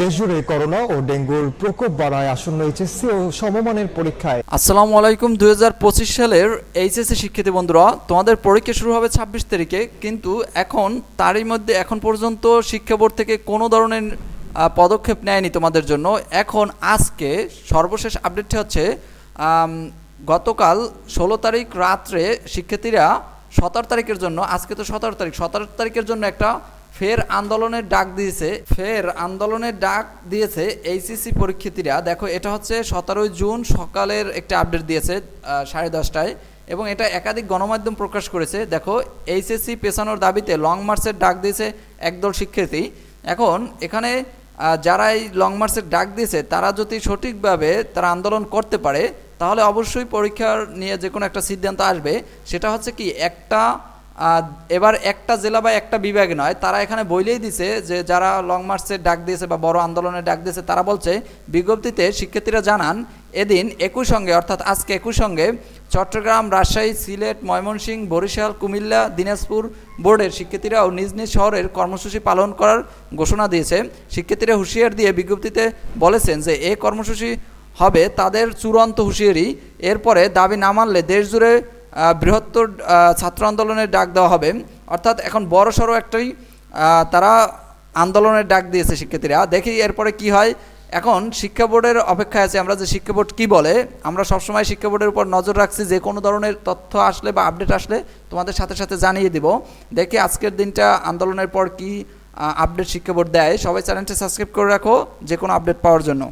দেশজুড়ে করোনা ও ডেঙ্গুর প্রকোপ বাড়ায় আসন্ন এইচএসসি ও সমমানের পরীক্ষায়। আসসালামু আলাইকুম। দুই সালের এইচএসসি শিক্ষার্থী বন্ধুরা, তোমাদের পরীক্ষা শুরু হবে ছাব্বিশ তারিখে, কিন্তু এখন, তারই মধ্যে এখন পর্যন্ত শিক্ষা বোর্ড থেকে কোনো ধরনের পদক্ষেপ নেয়নি তোমাদের জন্য। এখন আজকে সর্বশেষ আপডেটটি হচ্ছে গতকাল ষোলো তারিখ রাত্রে শিক্ষার্থীরা সতেরো তারিখের জন্য, আজকে তো সতেরো তারিখ, সতেরো তারিখের জন্য একটা ফের আন্দোলনের ডাক দিয়েছে, ফের আন্দোলনের ডাক দিয়েছে এইচএসসি পরীক্ষার্থীরা। দেখো, এটা হচ্ছে সতেরোই জুন সকালের একটা আপডেট দিয়েছে সাড়ে দশটায়। এবং এটা একাধিক গণমাধ্যম প্রকাশ করেছে। দেখো এইচএসসি পেছানোর দাবিতে লং মার্চের ডাক দিয়েছে একদল শিক্ষার্থী। এখন এখানে যারা এই লং মার্চের ডাক দিয়েছে, তারা যদি সঠিকভাবে তারা আন্দোলন করতে পারে, তাহলে অবশ্যই পরীক্ষার নিয়ে যে কোনো একটা সিদ্ধান্ত আসবে। সেটা হচ্ছে কি, একটা এবার একটা জেলা বা একটা বিভাগ নয়, তারা এখানে বইলেই দিছে যে যারা লং মার্চের ডাক দিয়েছে বা বড় আন্দোলনের ডাক দিয়েছে, তারা বলছে, বিজ্ঞপ্তিতে শিক্ষার্থীরা জানান, এদিন একই সঙ্গে, অর্থাৎ আজকে একই সঙ্গে, চট্টগ্রাম, রাজশাহী, সিলেট, ময়মনসিংহ, বরিশাল, কুমিল্লা, দিনাজপুর বোর্ডের শিক্ষার্থীরাও নিজ নিজ শহরের কর্মসূচি পালন করার ঘোষণা দিয়েছে। শিক্ষার্থীরা হুঁশিয়ার দিয়ে বিজ্ঞপ্তিতে বলেছেন যে এই কর্মসূচি হবে তাদের চূড়ান্ত হুঁশিয়ারি। এরপরে দাবি না মানলে দেশজুড়ে বৃহত্তর ছাত্র আন্দোলনের ডাক দেওয়া হবে। অর্থাৎ এখন বড় সড়ো একটাই তারা আন্দোলনের ডাক দিয়েছে শিক্ষার্থীরা। দেখি এরপরে কি হয়। এখন শিক্ষা বোর্ডের অপেক্ষায় আছে আমরা যে শিক্ষা বোর্ড কী বলে। আমরা সবসময় শিক্ষা বোর্ডের উপর নজর রাখছি যে কোনো ধরনের তথ্য আসলে বা আপডেট আসলে তোমাদের সাথে সাথে জানিয়ে দিব। দেখি আজকের দিনটা আন্দোলনের পর কি আপডেট শিক্ষা বোর্ড দেয়। সবাই চ্যানেলটি সাবস্ক্রাইব করে রাখো, যে কোনো আপডেট পাওয়ার জন্য।